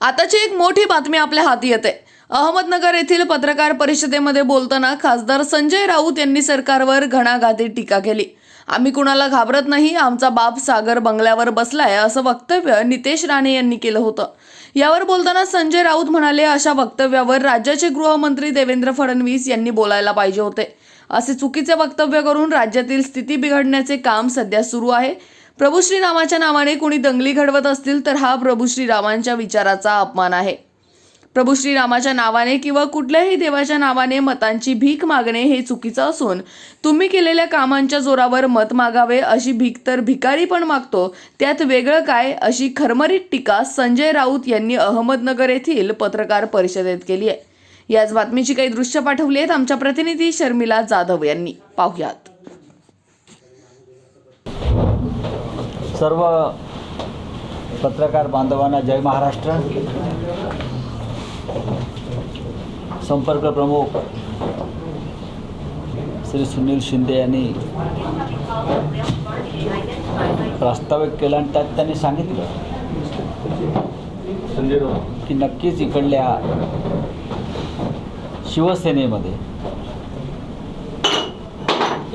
आताची एक मोठी बातमी आपल्या हाती येते. अहमदनगर येथील पत्रकार परिषदेमध्ये बोलताना खासदार संजय राऊत यांनी सरकारवर घणाघाती टीका केली. आम्ही कुणाला घाबरत नाही आमचा बाप सागर बंगल्यावर बसलाय असं वक्तव्य नितेश राणे यांनी केलं होतं. यावर बोलताना संजय राऊत म्हणाले अशा वक्तव्यावर राज्याचे गृहमंत्री देवेंद्र फडणवीस यांनी बोलायला पाहिजे होते. असे चुकीचे वक्तव्य करून राज्यातील स्थिती बिघडण्याचे काम सध्या सुरू आहे. प्रभू श्रीरामाच्या नावाने कुणी दंगली घडवत असतील तर हा प्रभू श्रीरामांच्या विचाराचा अपमान आहे. प्रभू श्रीरामाच्या नावाने किंवा कुठल्याही देवाच्या नावाने मतांची भीक मागणे हे चुकीचं असून तुम्ही केलेल्या कामांच्या जोरावर मत मागावे अशी भीक तर भिकारी पण मागतो. त्यात वेगळं काय? अशी खरमरीत टीका संजय राऊत यांनी अहमदनगर येथील पत्रकार परिषदेत केली आहे. याच बातमीची काही दृश्य पाठवली आहेत आमच्या प्रतिनिधी शर्मिला जाधव यांनी. पाहुयात. सर्व पत्रकार बांधवांना जय महाराष्ट्र. संपर्क प्रमुख श्री सुनील शिंदे यांनी प्रास्ताविक केला आणि त्यात त्यांनी सांगितलं की नक्कीच इकडल्या शिवसेनेमध्ये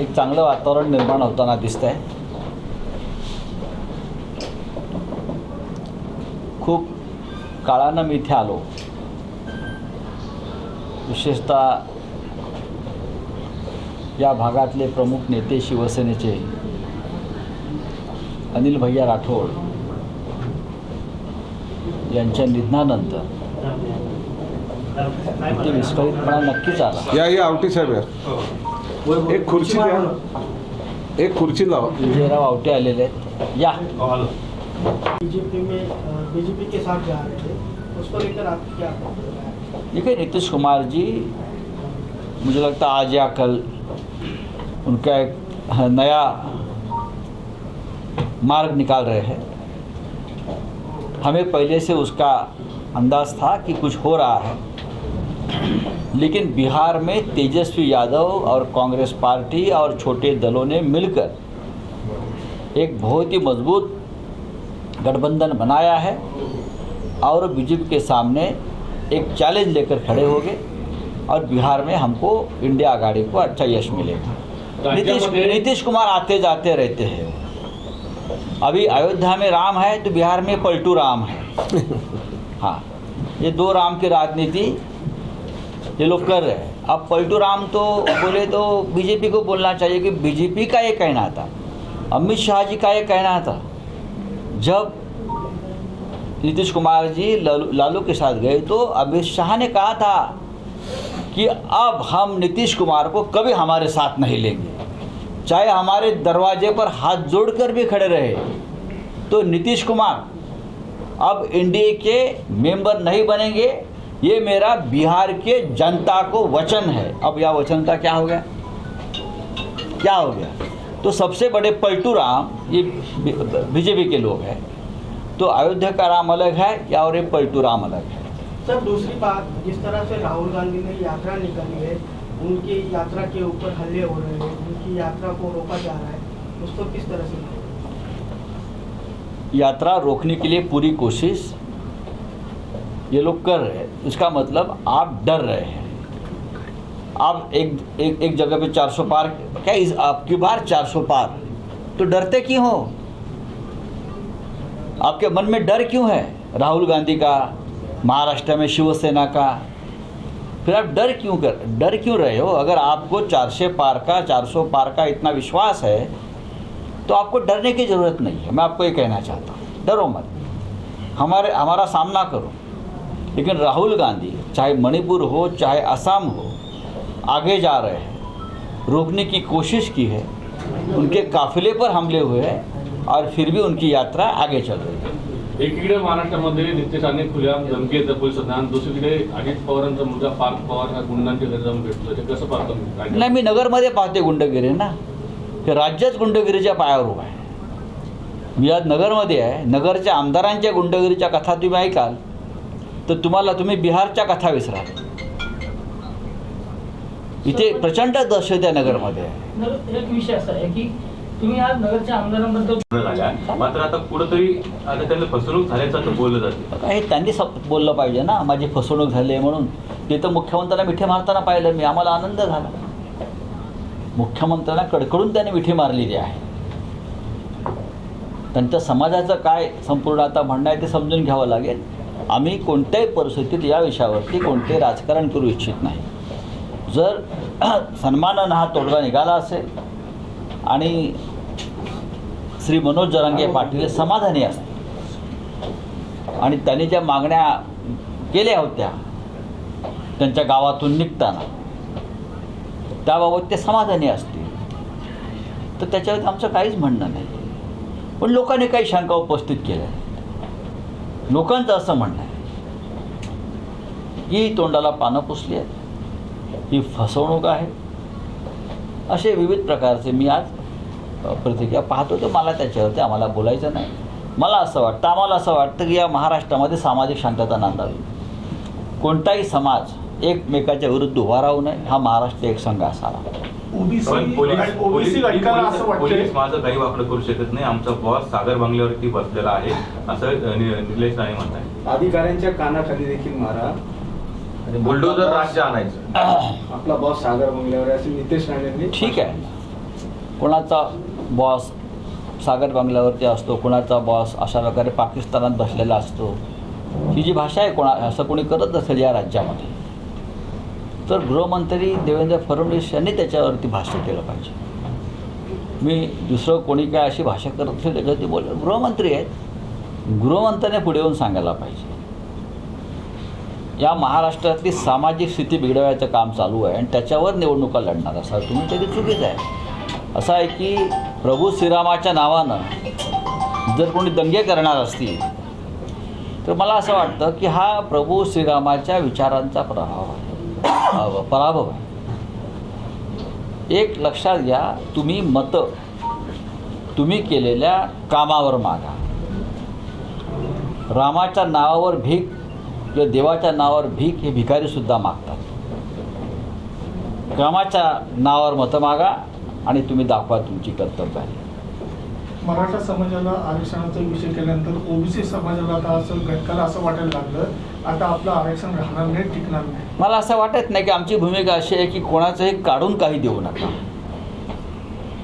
एक चांगलं वातावरण निर्माण होताना दिसत आहे खूप काळानं मी इथे आलो. विशेषतः या भागातले प्रमुख नेते शिवसेनेचे अनिल भैया राठोड यांच्या निधनानंतर इथे विस्कळीतपणा नक्कीच आला. या या आवटी साहेब या. एक खुर्ची द्या. एक खुर्ची लावा. विजयराव आवटे आलेले आहेत. या. बीजेपी के साथ जा रहे थे। उसको लेकर क्या देखिए, नीतीश कुमार जी, मुझे लगता आज या कल उनका एक नया मार्ग निकाल रहे हैं। हमें पहले से उसका अंदाज था कि कुछ हो रहा है। लेकिन बिहार में तेजस्वी यादव और कांग्रेस पार्टी और छोटे दलों ने मिलकर एक बहुत ही मज़बूत गठबंधन बनाया है और बीजेपी के सामने एक चैलेंज लेकर खड़े हो गए और बिहार में हमको इंडिया आघाड़ी को अच्छा यश मिलेगा नीतीश नीतीश कुमार आते जाते रहते हैं। अभी अयोध्या में राम है तो बिहार में पलटू राम है। हाँ ये दो राम की राजनीति ये लोग कर रहे हैं। अब पलटू राम तो बोले तो बीजेपी को बोलना चाहिए कि बीजेपी का ये कहना था अमित शाह जी का ये कहना था। जब नीतीश कुमार जी लालू के साथ गए तो अमित शाह ने कहा था कि अब हम नीतीश कुमार को कभी हमारे साथ नहीं लेंगे। चाहे हमारे दरवाजे पर हाथ जोड़कर भी खड़े रहे। तो नीतीश कुमार अब एनडीए के मेंबर नहीं बनेंगे। ये मेरा बिहार के जनता को वचन है। अब यह वचन का क्या हो गया? क्या हो गया? तो सबसे बड़े पलटू राम ये बीजेपी के लोग हैं। तो अयोध्या का राम अलग है या और ये पलटू राम अलग है? सर दूसरी बात जिस तरह से राहुल गांधी ने यात्रा निकाली है उनकी यात्रा के ऊपर हल्ले हो रहे हैं उनकी यात्रा को रोका जा रहा है उसको किस तरह से यात्रा रोकने के लिए पूरी कोशिश ये लोग कर रहे हैं। इसका मतलब आप डर रहे हैं। आप एक एक एक जगह पे 400 पार, क्या इस आपकी बार 400 पार? तो डरते क्यों हो? आपके मन में डर क्यों है? राहुल गांधी का, महाराष्ट्र में शिवसेना का। फिर आप डर क्यों कर, डर क्यों रहे हो? अगर आपको 400 पार का 400 पार का इतना विश्वास है तो आपको डरने की ज़रूरत नहीं है। मैं आपको ये कहना चाहता हूँ, डरो मत। हमारे, हमारा सामना करो। लेकिन राहुल गांधी, चाहे मणिपुर हो, चाहे असम हो आगे जा रहे हैं। रोकने की कोशिश की है। उनके काफिले पर हमले हुए हैं और फिर भी उनकी यात्रा आगे चल रही है। एकीकडे महाराष्ट्रामध्ये नितेशाने खुल्या धमकी येतं पोलिसांना दुसरीकडे अजित पवारांचा मुलगा पार्थ पवार हा गुंडांच्या घरी जाऊन भेटतो. ते कसं पाहतो नाही मी नगरमध्ये पाहते गुंडगिरी ना. की राज्यच गुंडगिरीच्या पायावर उभा आहे. मी आज नगरमध्ये आहे. नगरच्या आमदारांच्या गुंडगिरीच्या कथा तुम्ही ऐकाल तर तुम्हाला तुम्ही बिहारच्या कथा विसराल. इथे प्रचंड दहशत आहे नगरमध्ये. एक विषय असा आहे की तुम्ही आज नगरच्या आमदारांबद्दल मात्र आता कुठंतरी आता त्यांना फसवणूक झाल्याचं आता बोललं जाते. हे त्यांनी बोललं पाहिजे ना. माझी फसवणूक झाली आहे म्हणून. ते तर मुख्यमंत्र्यांना मिठी मारताना पाहिलं. मी आम्हाला आनंद झाला. मुख्यमंत्र्यांना कडकडून त्याने मिठी मारलेली आहे. त्यांच्या समाजाचं काय संपूर्ण आता म्हणणं आहे ते समजून घ्यावं लागेल. आम्ही कोणत्याही परिस्थितीत या विषयावरती कोणते राजकारण करू इच्छित नाही. जर सन्मानानं हा तोडगा निघाला असेल आणि श्री मनोज जरांगे पाटील समाधानी असतील आणि त्यांनी ज्या मागण्या केल्या होत्या त्यांच्या गावातून निघताना त्याबाबत ते समाधानी असतील. तर त्याच्यावर आमचं काहीच म्हणणं नाही. पण लोकांनी काही शंका उपस्थित केल्या. लोकांचं असं म्हणणं आहे की तोंडाला पानं पुसली आहेत. ही फसवणूक आहे. असे विविध प्रकारचे मी आज प्रतिक्रिया पाहतो. तर मला त्याच्यावरती आम्हाला बोलायचं नाही. मला असं वाटतं आम्हाला असं वाटतं की या महाराष्ट्रामध्ये सामाजिक शांतता नांदावी. कोणताही समाज एकमेकाच्या विरुद्ध उभा राहू नये हा महाराष्ट्र एक संघ असावा. पोलीस माझं काही करू शकत नाही. आमचा बॉस सागर बंगल्यावरती बसलेला आहे असं निलेश राणे म्हणताय अधिकाऱ्यांच्या कानाखाली देखील मारा. बुलडोजर राज्य आणायचं. आपला बॉस सागर बंगल्यावर आहे असे नितेश राणेंनी. ठीक आहे. कोणाचा बॉस सागर बंगल्यावरती असतो कोणाचा बॉस अशा प्रकारे पाकिस्तानात बसलेला असतो ही जी भाषा आहे कोणा असं कोणी करत असेल या राज्यामध्ये तर गृहमंत्री देवेंद्र फडणवीस यांनी त्याच्यावरती भाष्य केलं पाहिजे. मी दुसरं कोणी काय अशी भाषा करत असेल त्याच्यावरती बोल गृहमंत्री आहेत. गृहमंत्र्याने पुढे येऊन सांगायला पाहिजे. या महाराष्ट्रातली सामाजिक स्थिती बिघडवायचं काम चालू आहे आणि त्याच्यावर निवडणुका लढणार असा तुम्ही तरी चुकीचं आहे. असं आहे की प्रभू श्रीरामाच्या नावानं जर कोणी दंगे करणार असतील तर मला असं वाटतं की हा प्रभू श्रीरामाच्या विचारांचा प्रभाव आहे. पराभव आहे. एक लक्षात घ्या तुम्ही मतं तुम्ही केलेल्या कामावर मागा. रामाच्या नावावर भीक किंवा देवाच्या नावावर भीक हे भिकारीसुद्धा मागतात. कामाच्या नावावर मतं मागा आणि तुम्ही दाखवा तुमची कर्तव्य आहे. मराठा समाजाला आरक्षणाचा विषय केल्यानंतर ओबीसी समाजाला आता असं घटकाला असं वाटायला लागलं. आता आपलं आरक्षण राहणार नाही टिकणार नाही. मला असं वाटत नाही की आमची भूमिका अशी आहे की कोणाचंही काढून काही देऊ नका.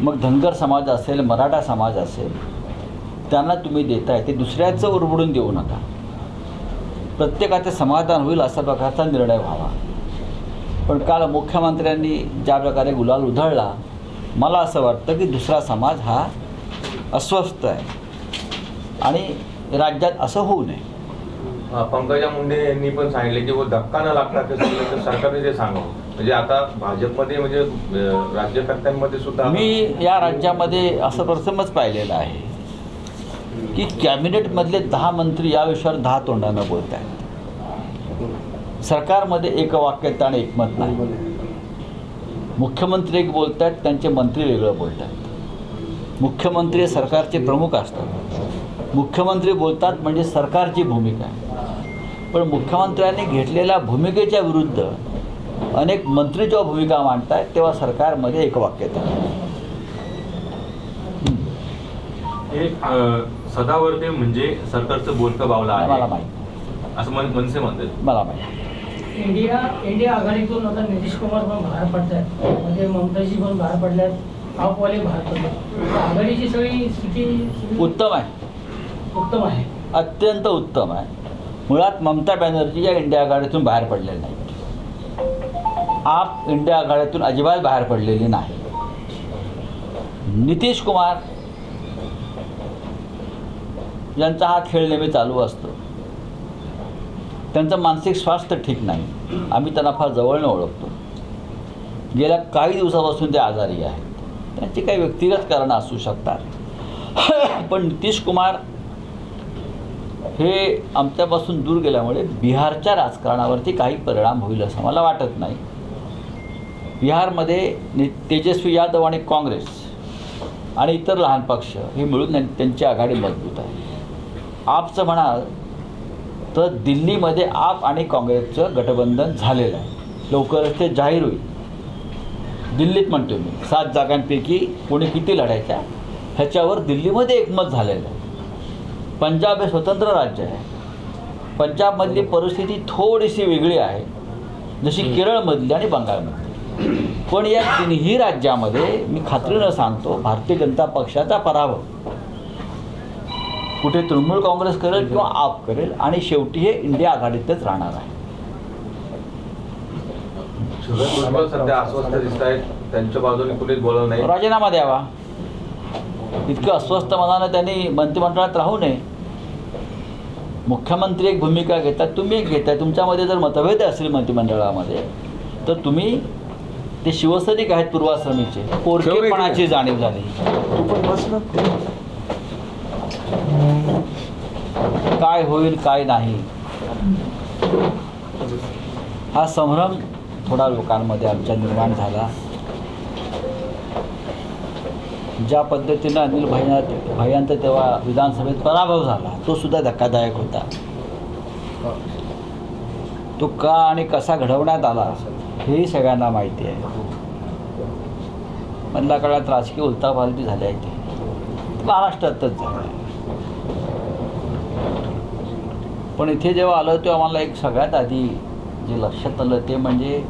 मग धनगर समाज असेल मराठा समाज असेल त्यांना तुम्ही देताय ते दुसऱ्याचं उरबडून देऊ नका. प्रत्येकाचं समाधान होईल अशा प्रकारचा निर्णय व्हावा. पण काल मुख्यमंत्र्यांनी ज्या प्रकारे गुलाल उधळला मला असं वाटतं की दुसरा समाज हा अस्वस्थ आहे. आणि राज्यात असं होऊ नये. पंकजा मुंडे यांनी पण सांगितले की वो धक्का न सगळं तर सरकारने ते सांगावं. म्हणजे आता भाजपमध्ये म्हणजे राज्यकर्त्यांमध्ये सुद्धा मी या राज्यामध्ये असं प्रथमच पाहिलेलं आहे. की कॅबिनेटमधले दहा मंत्री या विषयावर दहा तोंडानं बोलत आहेत. सरकारमध्ये एक वाक्यता आणि एकमत नाही. मुख्यमंत्री एक बोलत आहेत त्यांचे मंत्री वेगळं बोलत आहेत. मुख्यमंत्री सरकारचे प्रमुख असतात. मुख्यमंत्री बोलतात म्हणजे सरकारची भूमिका आहे. पण मुख्यमंत्र्यांनी घेतलेल्या भूमिकेच्या विरुद्ध अनेक मंत्री जेव्हा भूमिका मांडतात तेव्हा सरकारमध्ये एक वाक्यता एक सदावर्ते म्हणजे सरकारचं बोलकं बावला मला आहे माहीत असं मन मनसे म्हणतात. मला माहीत इंडिया इंडिया आघाडीतून आता नितीश कुमार पण बाहेर पडत आहेत म्हणजे ममताजी पण बाहेर पडल्यात. आपवाले बाहेर पडले आघाडीची सगळी स्थिती उत्तम आहे. उत्तम आहे. अत्यंत उत्तम आहे. मुळात ममता बॅनर्जी या इंडिया आघाडीतून बाहेर पडलेल्या नाहीत. आप इंडिया आघाडीतून अजिबात बाहेर पडलेली नाही. नितीश कुमार यांचा हा खेळ नेहमी चालू असतो. त्यांचं मानसिक स्वास्थ्य ठीक नाही. आम्ही त्यांना फार जवळनं ओळखतो. गेल्या काही दिवसापासून ते आजारी आहेत. त्यांची काही व्यक्तिगत कारणं असू शकतात. पण नितीश कुमार हे आमच्यापासून दूर गेल्यामुळे बिहारच्या राजकारणावरती काही परिणाम होईल असं मला वाटत नाही. बिहारमध्ये तेजस्वी यादव आणि काँग्रेस आणि इतर लहान पक्ष हे मिळून त्यांची आघाडी मजबूत आहे. आपचं म्हणाल तर दिल्लीमध्ये आप आणि काँग्रेसचं गठबंधन झालेलं आहे. लवकरच ते जाहीर होईल. दिल्लीत म्हणतो मी सात जागांपैकी कोणी किती लढायच्या? ह्याच्यावर दिल्लीमध्ये एकमत झालेलं आहे. पंजाब हे स्वतंत्र राज्य आहे. पंजाबमधली परिस्थिती थोडीशी वेगळी आहे. जशी केरळमधली आणि बंगालमधली. पण या तिन्ही राज्यामध्ये मी खात्रीनं सांगतो भारतीय जनता पक्षाचा पराभव. कुठे तृणमूल काँग्रेस करेल किंवा आप करेल आणि शेवटी हे इंडिया आघाडीतच राहणार आहे. छगन भुजबळ सध्या अस्वस्थ दिसत आहेत. त्यांच्या बाजूने कुणीच बोललं नाही. राजीनामा द्यावा. इतकं अस्वस्थ मनानं त्यांनी मंत्रिमंडळात राहू नये. मुख्यमंत्री एक भूमिका घेतात तुम्ही एक घेताय. तुमच्यामध्ये जर मतभेद असतील मंत्रिमंडळामध्ये तर तुम्ही ते शिवसैनिक आहेत पूर्वाश्रमीचे. पोरकेपणाची जाणीव झाली. काय होईल काय नाही. हा संभ्रम थोडा लोकांमध्ये आमच्या निर्माण झाला. ज्या पद्धतीनं अनिल भाईना भैयांचा तेव्हा विधानसभेत पराभव झाला तो सुद्धा धक्कादायक होता. तो का आणि कसा घडवण्यात आला हेही सगळ्यांना माहिती आहे. मधल्या काळात राजकीय उलथापालटी झाल्या इथे. महाराष्ट्रातच झाली पण इथे जेव्हा आलं तेव्हा आम्हाला एक सगळ्यात आधी जे लक्षात आलं ते म्हणजे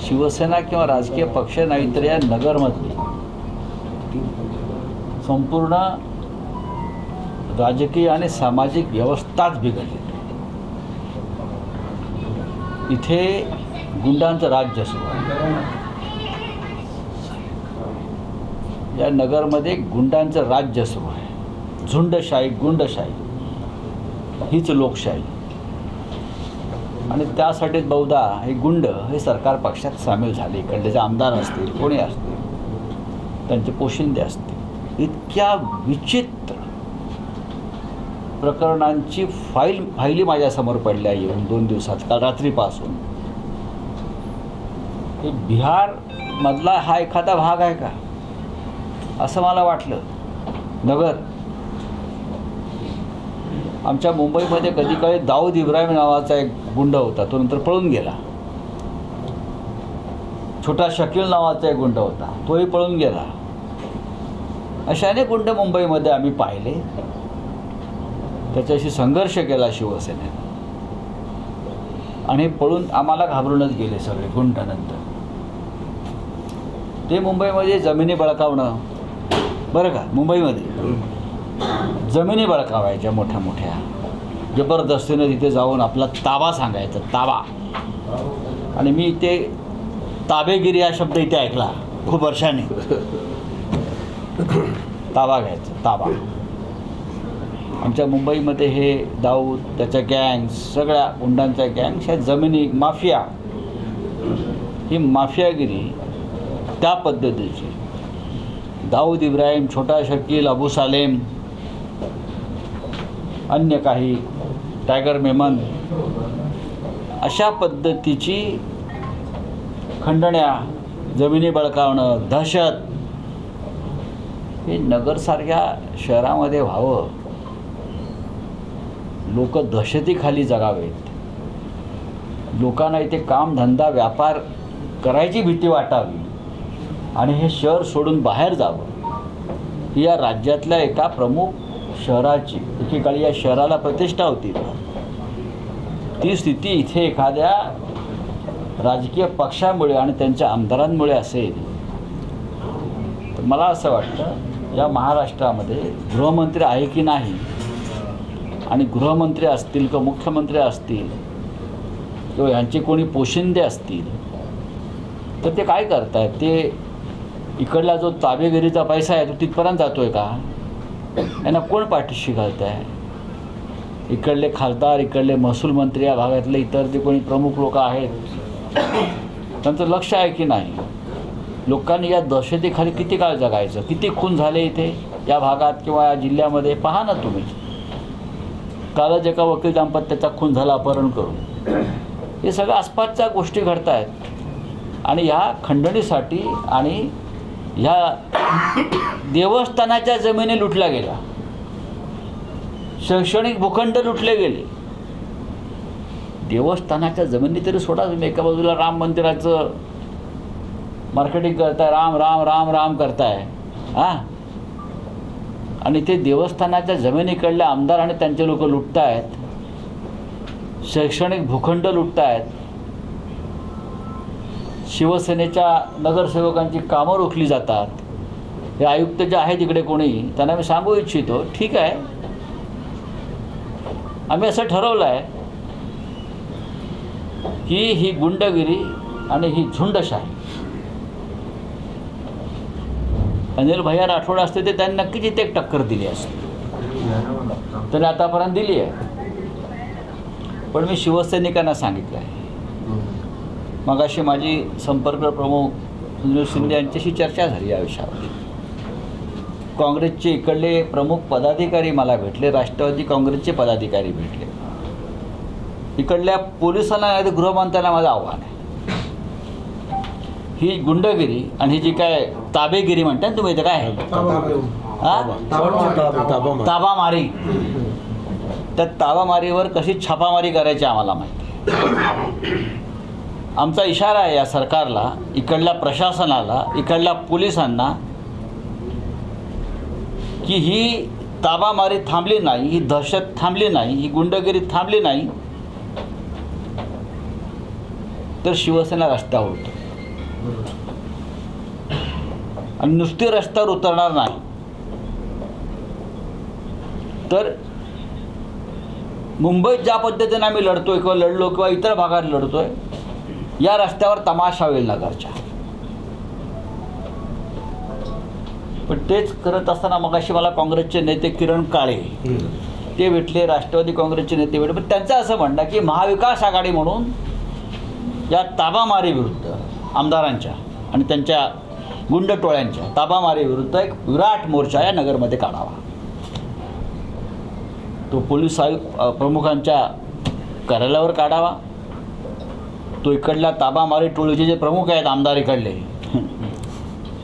शिवसेना किंवा राजकीय पक्ष नाही तर या नगरमधली संपूर्ण राजकीय आणि सामाजिक व्यवस्थाच बिघडली. इथे गुंडांचं राज्य सुरू आहे. या नगरमध्ये गुंडांचं राज्य सुरू आहे. झुंडशाही गुंडशाही. हीच लोकशाही. आणि त्यासाठीच बहुधा हे गुंड हे सरकार पक्षात सामील झाले. इकडले जे आमदार असतील कोणी असतील त्यांचे पोशिंदे असतील. इतक्या विचित्र प्रकरणांची फाईल फाईली माझ्यासमोर पडल्या येऊन दोन दिवसात काल रात्रीपासून. हे बिहारमधला हा एखादा भाग आहे का? असं मला वाटलं. नगर आमच्या मुंबईमध्ये कधी काळी दाऊद इब्राहिम नावाचा एक गुंड होता तो नंतर पळून गेला. छोटा शकील नावाचा एक गुंड होता तोही पळून गेला. अशा अनेक गुंड मुंबईमध्ये आम्ही पाहिले. त्याच्याशी संघर्ष केला शिवसेनेनं. आणि पळून आम्हाला घाबरूनच गेले सगळे गुंडानंतर ते मुंबईमध्ये जमिनी बळकावणं बरं का? मुंबईमध्ये. जमिनी बळकावायच्या मोठ्या मोठ्या. जबरदस्तीनं तिथे जाऊन आपला ताबा सांगायचा ताबा. आणि मी ते ताबेगिरी हा शब्द इथे ऐकला खूप वर्षांनी. ताबा घ्यायचा ताबा. आमच्या मुंबईमध्ये हे दाऊद त्याच्या गँग्स सगळ्या गुंडांच्या गँग्स ह्या जमिनी माफिया. ही माफियागिरी त्या पद्धतीची. दाऊद इब्राहिम छोटा शकील अबू सालेम अन्य काही टायगर मेमन अशा पद्धतीची खंडण्या जमिनी बळकावणं दहशत हे नगरसारख्या शहरामध्ये व्हावं. लोक दहशतीखाली जगावेत. लोकांना इथे काम धंदा व्यापार करायची भीती वाटावी आणि हे शहर सोडून बाहेर जावं. ही या राज्यातल्या एका प्रमुख शहराची. एकेकाळी या शहराला प्रतिष्ठा होती. ती स्थिती इथे एखाद्या राजकीय पक्षामुळे आणि त्यांच्या आमदारांमुळे असेल. तर मला असं वाटतं या महाराष्ट्रामध्ये गृहमंत्री आहे की नाही आणि गृहमंत्री असतील किंवा मुख्यमंत्री असतील किंवा यांचे कोणी पोशिंदे असतील तर ते काय करत आहेत ते इकडला जो ताबेगिरीचा पैसा आहे तो तिथपर्यंत जातो आहे का? यांना कोण पाठीशी घालत आहे इकडले खासदार इकडले महसूल मंत्री या भागातले इतर जे कोणी प्रमुख लोक आहेत त्यांचं लक्ष आहे की नाही? लोकांनी या दहशतीखाली किती काळ जगायचं? किती खून झाले इथे? या भागात किंवा या जिल्ह्यामध्ये? पहा ना तुम्ही. कालच एका वकील दाम्पत्याचा खून झाला अपहरण करून. हे सगळं आसपासच्या गोष्टी घडत आहेत आणि ह्या खंडणीसाठी आणि ह्या देवस्थानाच्या जमिनी लुटल्या गेल्या. शैक्षणिक भूखंड लुटले गेले. देवस्थानाच्या जमिनी तरी सोडा तुम्ही. एका बाजूला राम मंदिराचं मार्केटिंग करताय राम राम राम राम करताय. हां? आणि ते देवस्थानाच्या जमिनीकडले आमदार आणि त्यांचे लोक लुटतायत. शैक्षणिक भूखंड लुटतायत. शिवसेनेच्या नगरसेवकांची कामं रोखली जातात. हे आयुक्त जे आहेत इकडे कोणी त्यांना मी सांगू इच्छितो ठीक आहे. आम्ही असं ठरवलं आहे की ही गुंडगिरी आणि ही झुंडशाही. अनिल भैया राठोड असते ते त्यांनी नक्कीच इथे एक टक्कर दिली असते. त्यांनी आतापर्यंत दिली आहे. पण मी शिवसैनिकांना सांगितलं आहे मग अशी माझी संपर्क प्रमुख सुनील शिंदे यांच्याशी चर्चा झाली या विषयावर. काँग्रेसचे इकडले प्रमुख पदाधिकारी मला भेटले राष्ट्रवादी काँग्रेसचे पदाधिकारी भेटले. इकडल्या पोलिसांना नाही तर गृहमंत्र्यांना माझं आव्हान आहे. ही गुंडगिरी आणि ही जी काय ताबेगिरी म्हणता ना तुम्ही इथं काय आहे? ताबामारी. त्या ताबामारीवर कशी छापामारी करायची आम्हाला माहिती आमचा इशारा आहे या सरकारला इकडल्या प्रशासनाला इकडल्या पोलिसांना की ही ताबामारी थांबली नाही ही दहशत थांबली नाही ही गुंडगिरी थांबली नाही तर शिवसेना रस्त्यावर उतरेल. आणि नुसती रस्त्यावर उतरणार नाही. तर मुंबईत ज्या पद्धतीने आम्ही लढतोय किंवा लढलो किंवा इतर भागात लढतोय या रस्त्यावर तमाशा होईल नगरच्या. पण तेच करत असताना मगाशी मला काँग्रेसचे नेते किरण काळे ते भेटले राष्ट्रवादी काँग्रेसचे नेते भेटले. पण त्यांचं असं म्हणणं की महाविकास आघाडी म्हणून या ताबामारी विरुद्ध आमदारांच्या आणि त्यांच्या गुंड टोळ्यांच्या ताबामारी विरुद्ध एक विराट मोर्चा या नगरमध्ये काढावा. तो पोलीस आयुक्त प्रमुखांच्या कार्यालयावर काढावा. तो इकडल्या ताबामारी टोळीचे जे प्रमुख आहेत आमदार इकडले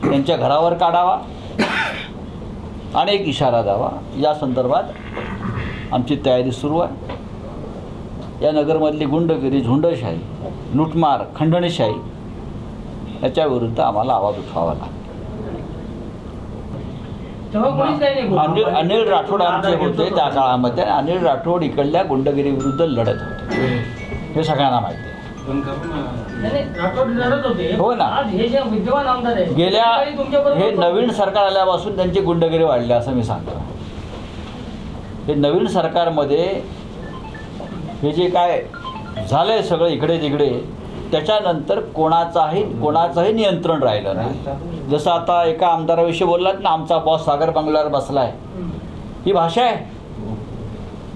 त्यांच्या घरावर काढावा आणि एक इशारा द्यावा. या संदर्भात आमची तयारी सुरू आहे. या नगरमधली गुंडगिरी झुंडशाही लुटमार खंडणीशाही याच्या विरुद्ध आम्हाला आवाज उठवावा लागतो. अनिल. अनिल राठोड आमचे होते त्या काळामध्ये. अनिल राठोड इकडल्या गुंडगिरी विरुद्ध लढत होते. हे सगळ्यांना माहिती आहे हो ना. आज हे जे विद्यमान आमदार आहेत गेल्या हे नवीन सरकार आल्यापासून त्यांची गुंडगिरी वाढली असं मी सांगतो. हे नवीन सरकारमध्ये हे जे काय झालंय सगळं इकडे तिकडे त्याच्यानंतर कोणाचाही कोणाचंही नियंत्रण राहिलं नाही. जसं आता एका आमदाराविषयी बोललात ना आमचा बॉस सागर बंगल्यावर बसलाय. ही भाषा आहे.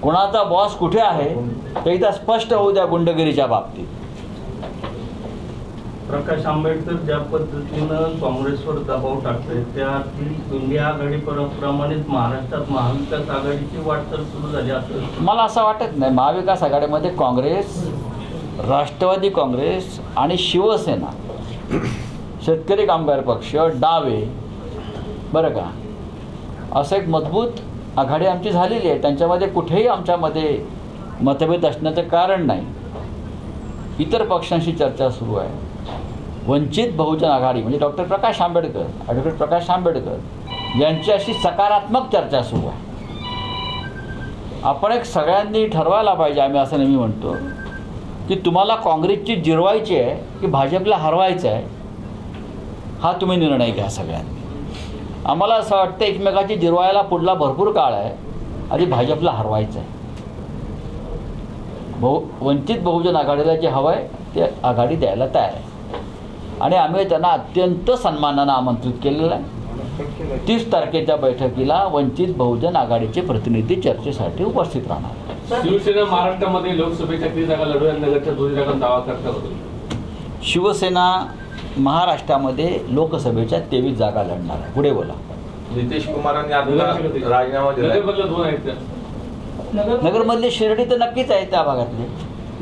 कोणाचा बॉस कुठे आहे हे एकदा स्पष्ट होऊ द्या गुंडगिरीच्या बाबतीत. प्रकाश आंबेडकर ज्या पद्धतीनं काँग्रेसवर दबाव टाकतोय त्या इंडिया आघाडी प्रमाणेच महाराष्ट्रात महाविकास आघाडीची वाटचाल सुरू झाली असं मला असं वाटत नाही. महाविकास आघाडीमध्ये काँग्रेस राष्ट्रवादी काँग्रेस आणि शिवसेना शेतकरी कामगार पक्ष डावे बरं का? असं एक मजबूत आघाडी आमची झालेली आहे. त्यांच्यामध्ये कुठेही आमच्यामध्ये मतभेद असण्याचं कारण नाही. इतर पक्षांशी चर्चा सुरू आहे. वंचित बहुजन आघाडी म्हणजे डॉक्टर प्रकाश आंबेडकर ॲडव्होकेट प्रकाश आंबेडकर यांच्याशी सकारात्मक चर्चा सुरू आहे. आपण एक सगळ्यांनी ठरवायला पाहिजे आम्ही असं नेहमी म्हणतो की तुम्हाला काँग्रेसची जिरवायची आहे की भाजपला हरवायचं आहे हा तुम्ही निर्णय घ्या सगळ्यांनी. आम्हाला असं वाटतं एकमेकाची जिरवायला पुढला भरपूर काळ आहे आणि भाजपला हरवायचं आहे. बहु वंचित बहुजन आघाडीला जे हवं आहे ते आघाडी द्यायला तयार आहे. आणि आम्ही त्यांना अत्यंत सन्मानानं आमंत्रित केलेलं आहे. तीस तारखेच्या बैठकीला वंचित बहुजन आघाडीचे प्रतिनिधी चर्चेसाठी उपस्थित राहणार. शिवसेना महाराष्ट्रामध्ये लोकसभेच्या जागा दोन्ही जागा दावा शिवसेना महाराष्ट्रामध्ये लोकसभेच्या तेवीस जागा लढणार आहे. पुढे बोला. नितीश कुमारांनी आता राजीनामा दिला नगरमधली शिर्डी तर नक्कीच आहे त्या भागातली.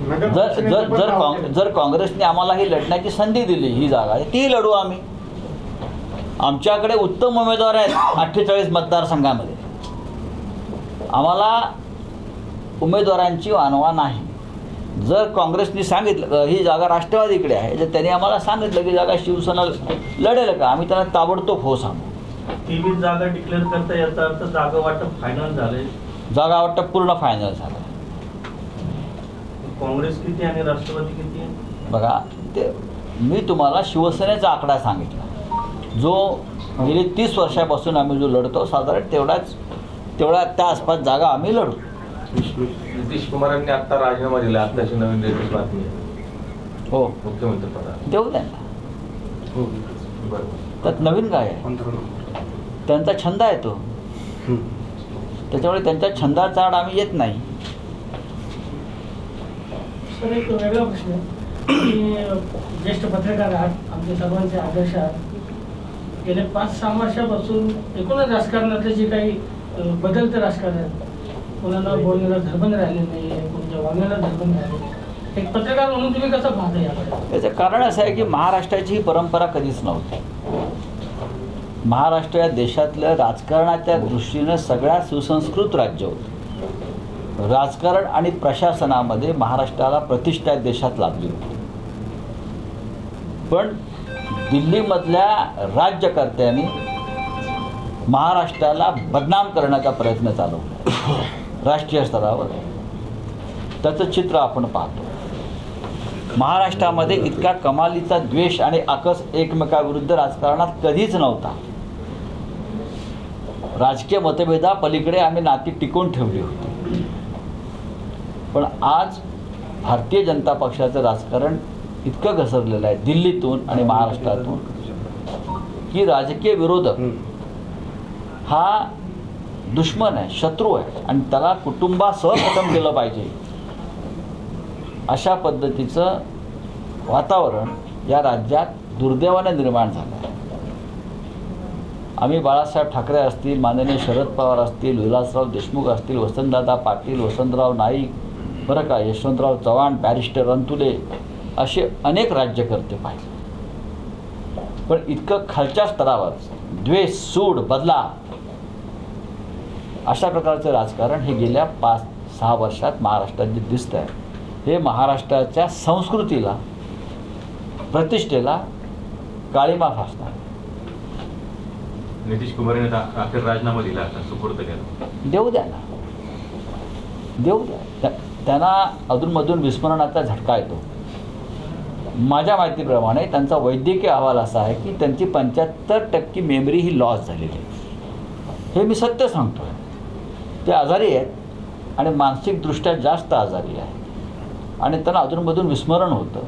जर जर जर काँग जर काँग्रेसने आम्हाला ही लढण्याची संधी दिली ही जागा ती लढू आम्ही. आमच्याकडे उत्तम उमेदवार आहेत अठ्ठेचाळीस मतदारसंघामध्ये. आम्हाला उमेदवारांची वानवा नाही. जर काँग्रेसने सांगितलं ही जागा राष्ट्रवादीकडे आहे जर त्यांनी आम्हाला सांगितलं की जागा शिवसेना लढेल का आम्ही त्यांना ताबडतोब हो सांगू. जागा डिक्लेअर करता याचा अर्थ जागा वाटप फायनल झालंय. जागा वाटतं पूर्ण फायनल झालं काँग्रेस किती आणि राष्ट्रवादी किती आहे? बघा ते मी तुम्हाला शिवसेनेचा आकडा सांगितला. जो गेली तीस वर्षापासून आम्ही जो लढतो साधारण तेवढाच तेवढा त्या आसपास जागा आम्ही लढू. नितीश कुमारांनी आता राजीनामा दिला आताची नवीन लेटेस्ट बातमी. हो. मुख्यमंत्री पदा देऊ त्यांना बरोबर त्यात नवीन काय आहे? त्यांचा छंद आहे तो. त्याच्यामुळे त्यांच्या छंदाचा आड आम्ही येत नाही. पण एक वेगळा प्रश्न की ज्येष्ठ पत्रकार आहात आमचे सर्वांचे आदर्श आहात. गेल्या पाच सहा वर्षापासून एकूणच राजकारणातले जे काही बदल बदलतं राजकारण आहेत कोणाला बोलण्याला धर्मन राहिले नाही आहे कोणत्या वागण्याला धर्मन राहिले नाही. एक पत्रकार म्हणून तुम्ही कसं पाहता त्याचं कारण असं आहे की महाराष्ट्राची ही परंपरा कधीच नव्हती. महाराष्ट्र या देशातलं राजकारणाच्या दृष्टीनं सगळ्यात सुसंस्कृत राज्य होतं. राजकारण आणि प्रशासनामध्ये महाराष्ट्राला प्रतिष्ठा देशात लाभली होती. पण दिल्लीमधल्या राज्यकर्त्यांनी महाराष्ट्राला बदनाम करण्याचा प्रयत्न चालवला. राष्ट्रीय स्तरावर. त्याचं चित्र आपण पाहतो. महाराष्ट्रामध्ये इतका कमालीचा द्वेष आणि आकस एकमेकाविरुद्ध राजकारणात कधीच नव्हता. राजकीय मतभेदा पलीकडे आम्ही नाती टिकून ठेवली होती. पण आज भारतीय जनता पक्षाचं राजकारण इतकं घसरलेलं आहे. दिल्लीतून आणि महाराष्ट्रातून. की राजकीय विरोधक हा दुश्मन आहे शत्रू आहे आणि त्याला कुटुंबासह खतम केलं पाहिजे. अशा पद्धतीचं वातावरण या राज्यात दुर्दैवाने निर्माण झालं आहे. आम्ही बाळासाहेब ठाकरे असतील माननीय शरद पवार असतील विलासराव देशमुख असतील वसंतदादा पाटील वसंतराव नाईक बरं का यशवंतराव चव्हाण बॅरिस्टर रंतुले असे अनेक राज्यकर्ते पाहिले. पण इतकं खालच्या स्तरावर द्वेष सूड बदला अशा प्रकारचं राजकारण हे गेल्या पाच सहा वर्षात महाराष्ट्रात जे दिसतं आहे हे महाराष्ट्राच्या संस्कृतीला प्रतिष्ठेला काळीमा फासणार. नितीश अखेर राजीनामा दिला सुपूर्द केला. देऊ द्या ना. देऊ द्या. त्यांना अधूनमधून विस्मरणाचा झटका येतो. माझ्या माहितीप्रमाणे त्यांचा वैद्यकीय अहवाल असा आहे की त्यांची पंच्याहत्तर टक्के मेमरी ही लॉस झालेली आहे. हे मी सत्य सांगतो आहे ते आजारी आहेत आणि मानसिकदृष्ट्या जास्त आजारी आहे आणि त्यांना अधूनमधून विस्मरण होतं.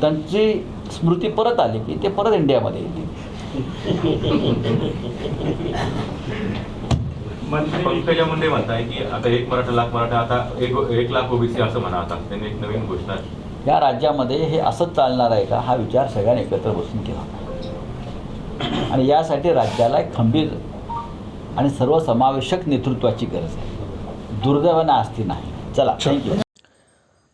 त्यांची स्मृती परत आली की ते परत इंडियामध्ये येतील. पंकजा मुंडे म्हणताय की आता एक मराठा लाख मराठा आता एक एक लाख ओबीसी असं म्हणा आता. त्यांनी एक नवीन घोषणा या राज्यामध्ये हे असंच चालणार आहे का? हा विचार सगळ्यांनी एकत्र बसून केला. आणि यासाठी राज्याला एक खंबीर आणि सर्वसमावेशक नेतृत्वाची गरज आहे. दुर्दैवाने असती नाही. चला थँक्यू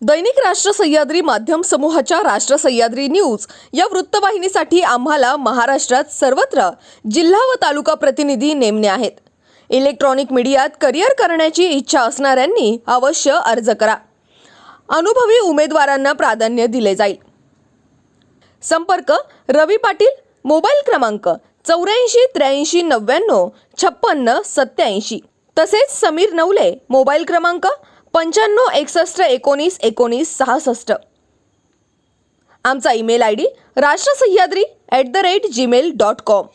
दैनिक राष्ट्र सह्याद्री माध्यम समूहाच्या राष्ट्र सह्याद्री न्यूज या वृत्तवाहिनीसाठी आम्हाला महाराष्ट्रात सर्वत्र जिल्हा व तालुका प्रतिनिधी नेमणे आहेत. इलेक्ट्रॉनिक मीडियात करिअर करण्याची इच्छा असणाऱ्यांनी अवश्य अर्ज करा. अनुभवी उमेदवारांना प्राधान्य दिले जाईल. संपर्क रवी पाटील मोबाईल क्रमांक चौऱ्याऐंशी त्र्याऐंशी नव्याण्णव छप्पन्न सत्याऐंशी तसेच समीर नवले मोबाईल क्रमांक पंच्याण्णव एकसष्ट एकोणीस एकोणीस सहासष्ट. आमचा email I D Rashtrasahyadri at the rate gmail dot com